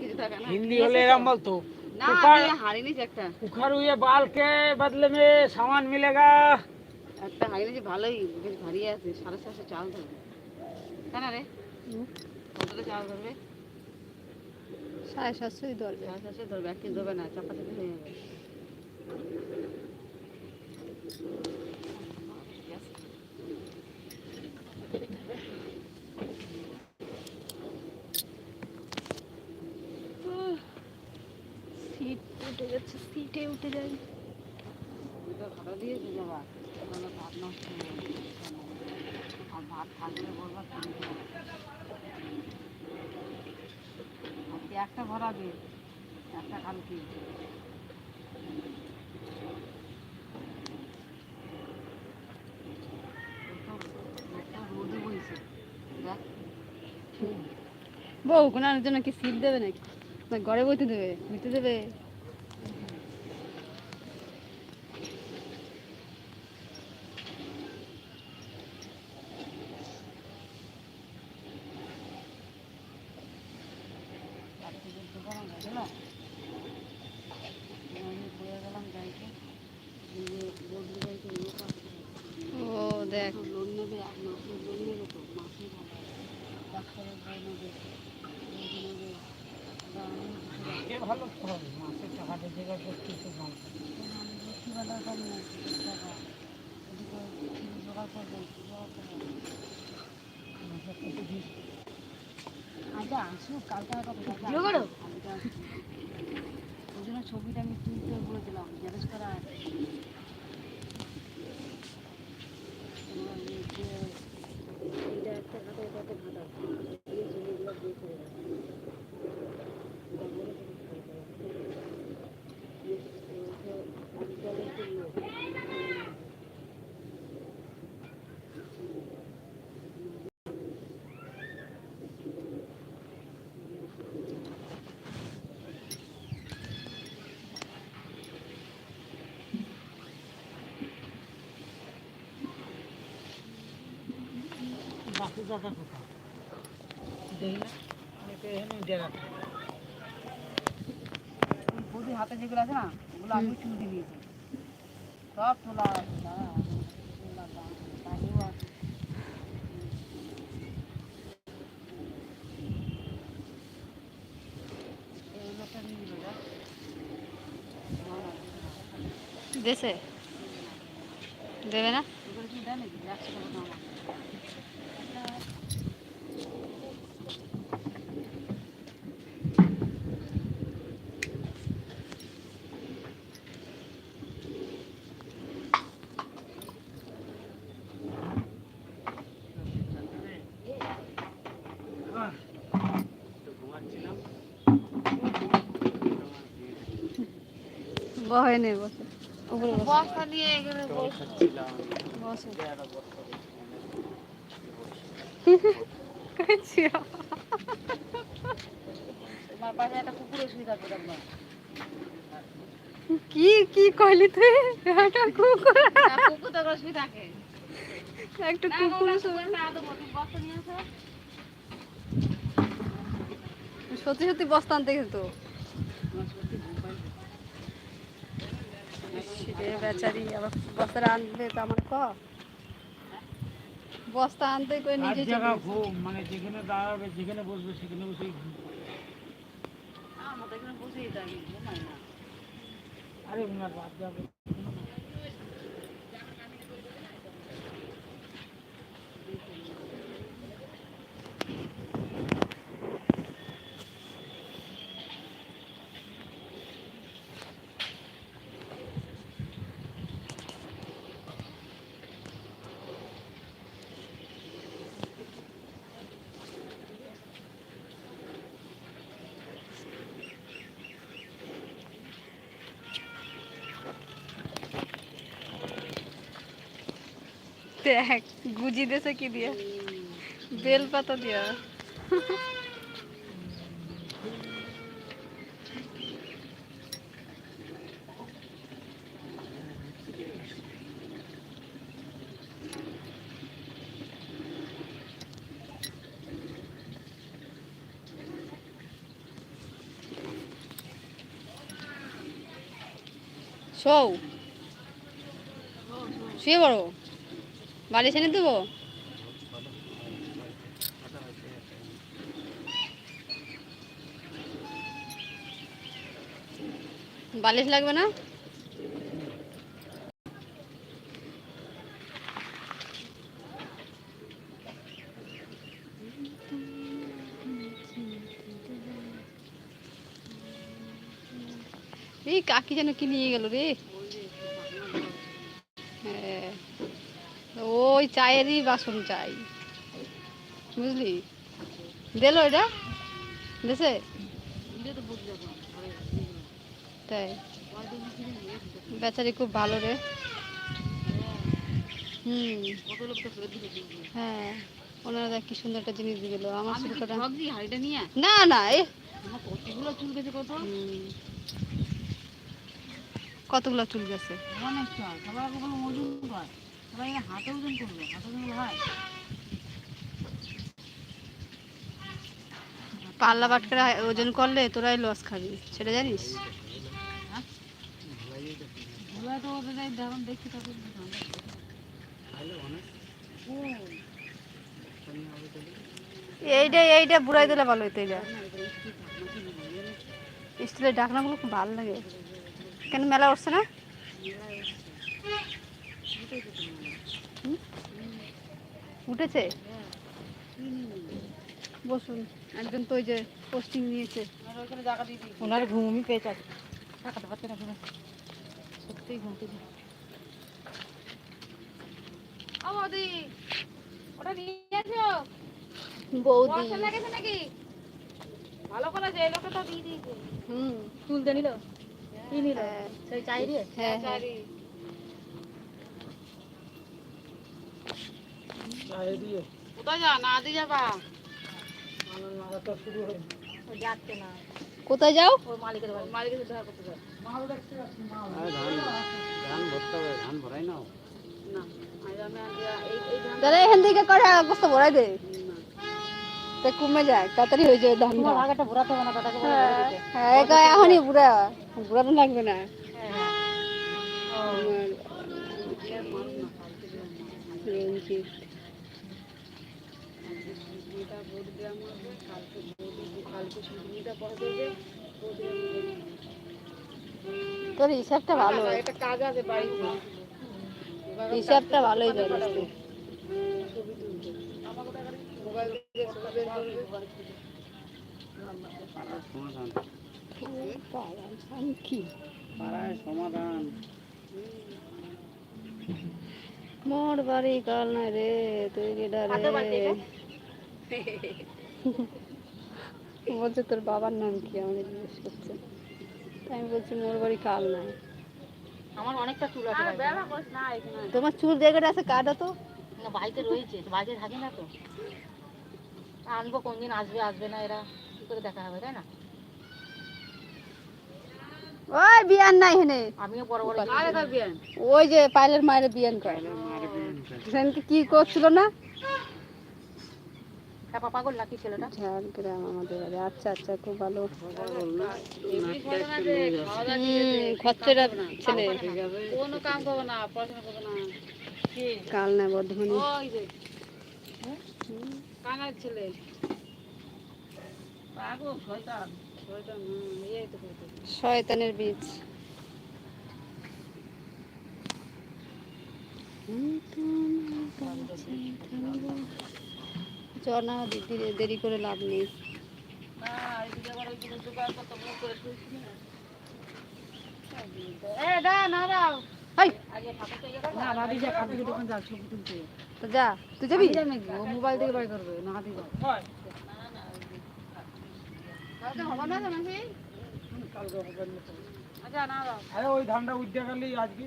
কিছু থাকা না। হিন্দি হলে এরম বলতো। না আমি একটা। কুখার হুয়ে বালকে বদলে মে সামান মিলেগা। একটা হারিনি ভালোই। বেশ ভারী আছে সাড়ে চারশো চাল ধরবে। কেন রে? কতটা চাল ধরবে? সাড়ে সাতশোই ধরবে। সাড়ে সাতশোই ধরবে এক কেজি ধরবে না চাপাচাপি হয়ে যাবে। উঠে যাচ্ছে সিটে উঠে যাই দুটো খাতা দিয়েছি বাবা ভাত নষ্ট আর ভাত থাকলে। আজকে একটা ভরাবে একটা কালকে রোদে বইছে দেখ। বউ কোনার জন্য কি সিট দেবে নাকি? ঘরে বইতে দেবে বইতে দেবে কার্তিকের দোকানে গেছিলাম আমি বয়ে গেলাম গাড়িতে এই যে বদলি গাড়িতে লোক আসছে ও দেখ লোন নেবে এক মাসের লোন নেবে তো মাসে ভালো ডাক্তারের বই নেবে রোগী নেবে বা আমি কিছু ये ভালো তো হবে মাসে টাকাটা দিয়ে জায়গা করতে তো ভালো না, আমি টাকা এদিকে জোগাড় করবে জোগাড় করবে মাসে কত দিন আচ্ছা আসুক কালকে আর কথা ভিডিও করো? ওই জন্য ছবিটা আমি তুলতে বলেছিলাম জিজ্ঞেস করা আছে তোমার এই যে এইটা একটা খাতা ওটা একটা খাতা এই ছবিগুলো দিয়ে করে দাও। এটা বলে দিবি কি করে করবে। এই যে আজকালের যে লোক, বাকি টাকা কোথায় দেখি না এতে এখানে ডেরা ওই বৌদির হাতে যেগুলো আছে না ওগুলো আমি তুলতে দিয়েছি সব তোলা দেশে? দেবে না? দেয়। বহে নেই বসে উপরে বসে এখানে বসে। বসে তোমার পাশে একটা কুকুরের শুয়ে থাকবে দেখবা। কি কি কইলি তুই? একটা কুকুর। কুকুর তো। শুয়ে থাকে। একটা কুকুর বস্তা সত্যি সত্যি বস্তা আনতে গেছে তো। আমার সত্যি ঘুম পাইছে। রে বেচারি আবার বস্তাটা আনবে তো আমার ক? বস্তা আনতে করে নিজে জায়গা খুব ঘুম মানে যেখানে দাঁড়াবে যেখানে বসবে সেখানে বসে ঘুম। এখানে বসেই থাকি, আরে ওনার বাদ যাবে। দেখ গুজি দেশে কি দিয়ে? বেল পাতা দিয়া। সৌ শুয়ে পড়ো। বালিশ এনে দেবো? বালিশ লাগবে না? এই কাকি যেন কি নিয়ে গেল রে? ওই চায়েরই বাসন চাই। বুঝলি? দিল এটা? দেশে তাই। বেচারি খুব ভালো রে। হুম। হ্যাঁ। ওনারা দেখ কি সুন্দর একটা জিনিস দিল। আমার নিয়ে। না না এ কতগুলো চুল গেছে হাতে ওজন করবে হাতে ওজন হয়? পাল্লা বাটকারা ওজন করলে তোরাই লস খাবি সেটা জানিস? ও। এইটা এইটা বুড়াই দিলে ভালো হতো এটা স্টিলের ডাকনাগুলো খুব ভালো লাগে। কেন মেলা উঠছে না? উঠেছে? বসুন একজন তো ওই যে পোস্টিং নিয়েছে। ওনার ঘুমই পেয়েছে আজকে। টাকাতে পারছে না শুনে সত্যিই দিই ও ওটা নিয়ে আসো বৌদি। লেগেছে নাকি? ভালো করেছে এই লোকটা তো দিয়ে দিয়েছে। হুম। তুলতে নিল? কি নিল? হ্যাঁ। সেই হ্যাঁ হ্যাঁ। কোথায় যা না দিয়ে যাবা? যাচ্ছে না। কোথায় যাও? মালিকের বাড়ি। মালিকের যাও। তাহলে এখান থেকে করে ভরাই দে। তা কমে যায় তাড়াতাড়ি হয়ে যায় ধান আগেটা হবে না বলে ঘুরে হ্যাঁ এখনই বুড়া বুড়ানো লাগবে না। হ্যাঁ আমার রঞ্জিত এটা ভোট দেওয়া হবে কালকে ভোট কালকে শুটিংটা পড়া দেবে ভোট তোর হিসাবটা ভালো একটা কাজ আছে বাড়িতে হিসাবটা ভালোই জানিস তুই। মোর বাড়ি কাল না রে তুই কেডা রে বলছে তোর বাবার নাম কি? আমাকে জিজ্ঞেস করছে। তাই আমি বলছি মোর বাড়ি কাল নাই। আমার অনেকটা চুল আছে তোমার চুল জায়গাটা আছে কাটা তো। না, বাড়িতে রয়েছে বাড়িতে থাকে না তো। আনব কোনদিন আসবে আসবে না এরা। কি করে দেখা হবে তাই না? ওই বিয়ান নাই হেনে আমিও বড় বড় ওই যে পাইলের মায়ের বিয়ান করে কি করছিল না? হ্যাঁ পাপা করলা কি ছেলেটা ঝাড়গ্রাম আমাদের বাড়ি আচ্ছা আচ্ছা খুব ভালো খচ্চরের ছেলে কোনো কাম করবে না পড়াশোনা করবে না কাল না বর্ধমানে ছেলে পাগল শয়তান শয়তান হুম চল না দিদি দেরি করে লাভ নেই। যা কাপড় দোকান যাও ছবি তুলতে। তো যা তুই যাবি? নাকি? ও মোবাইল থেকে বাই করবে না হাতে হবে না আচ্ছা না আরে ওই ধানটা উঠতে আজকে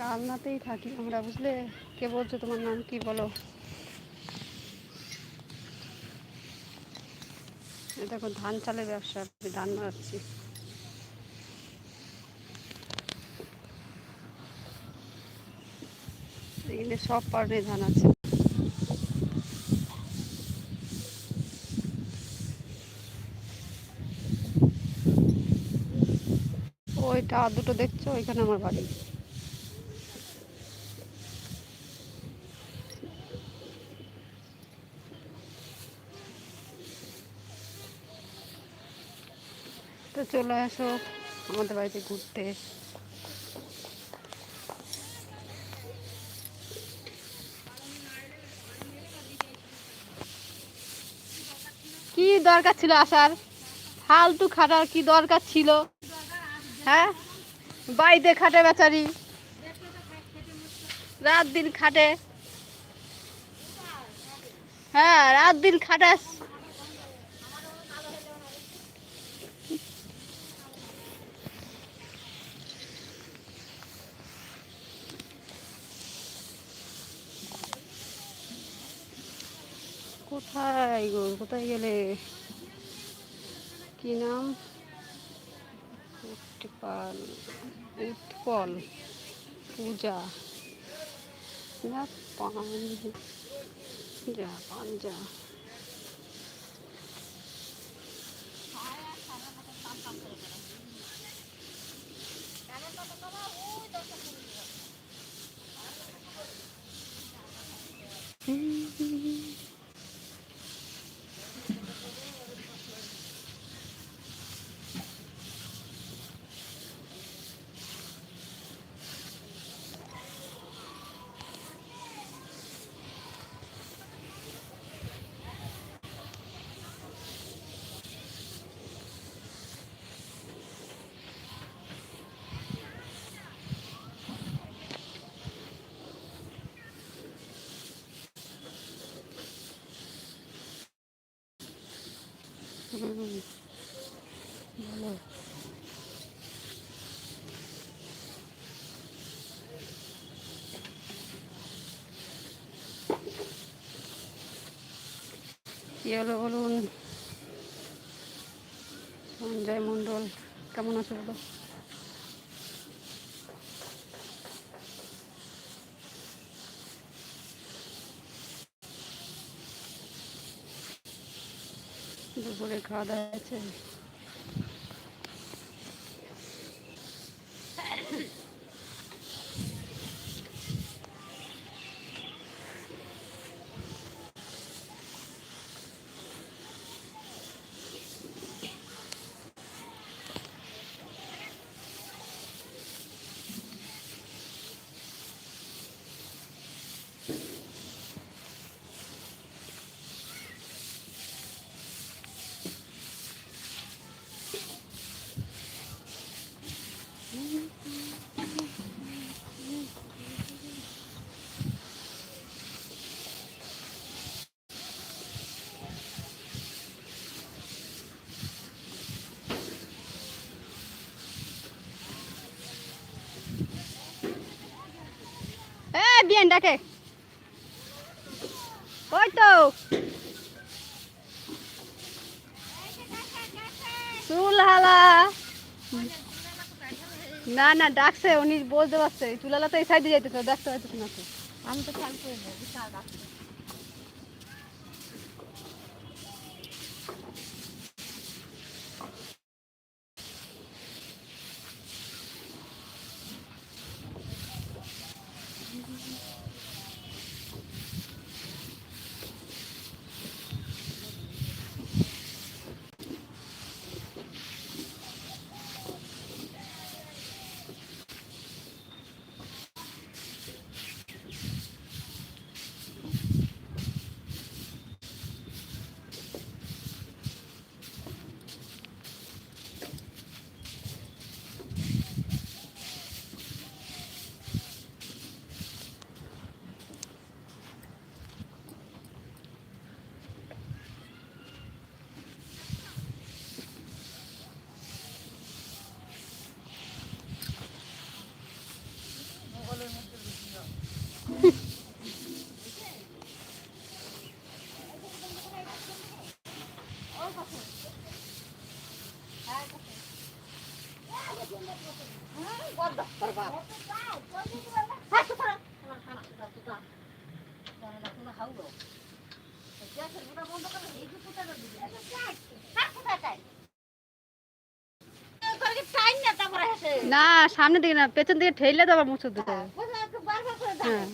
কালনাতেই থাকি আমরা, বুঝলে? কে বলছো তোমার নাম, কি বলো? দেখো, ধান চালের ব্যবসা ধান মারাচ্ছি সব পার্টে ধান আছে। টাওয়ার দুটো দেখছ ওইখানে আমার বাড়ি। তো চলে আসো আমাদের বাড়িতে ঘুরতে। কি দরকার ছিল আসার? ফালতু খাটার কি দরকার ছিল? হ্যাঁ? বাড়িতে খাটে বেচারি। রাত দিন খাটে। হ্যাঁ রাত দিন খাটাস কোথায় গো? কোথায় গেলে? কি নাম? উৎপল উৎপল পূজা না পাঞ্জা পাঞ্জা কি বলুন? সঞ্জয় মণ্ডল কেমন আছো বলো? দুপুরে খাওয়া দাওয়া আছে এ বিয়ান ডাকে। ওই তো? না না, ডাকছে, উনি বলতে পারছে। চুলালা তো এই সাইডে যাইতেছে, দেখতে পাইতেছে না তো। আমি তো খেয়াল করি না সামনের দিকে না পেছন দিকে ঠেলে দেবো মুসুর দিকে হ্যাঁ।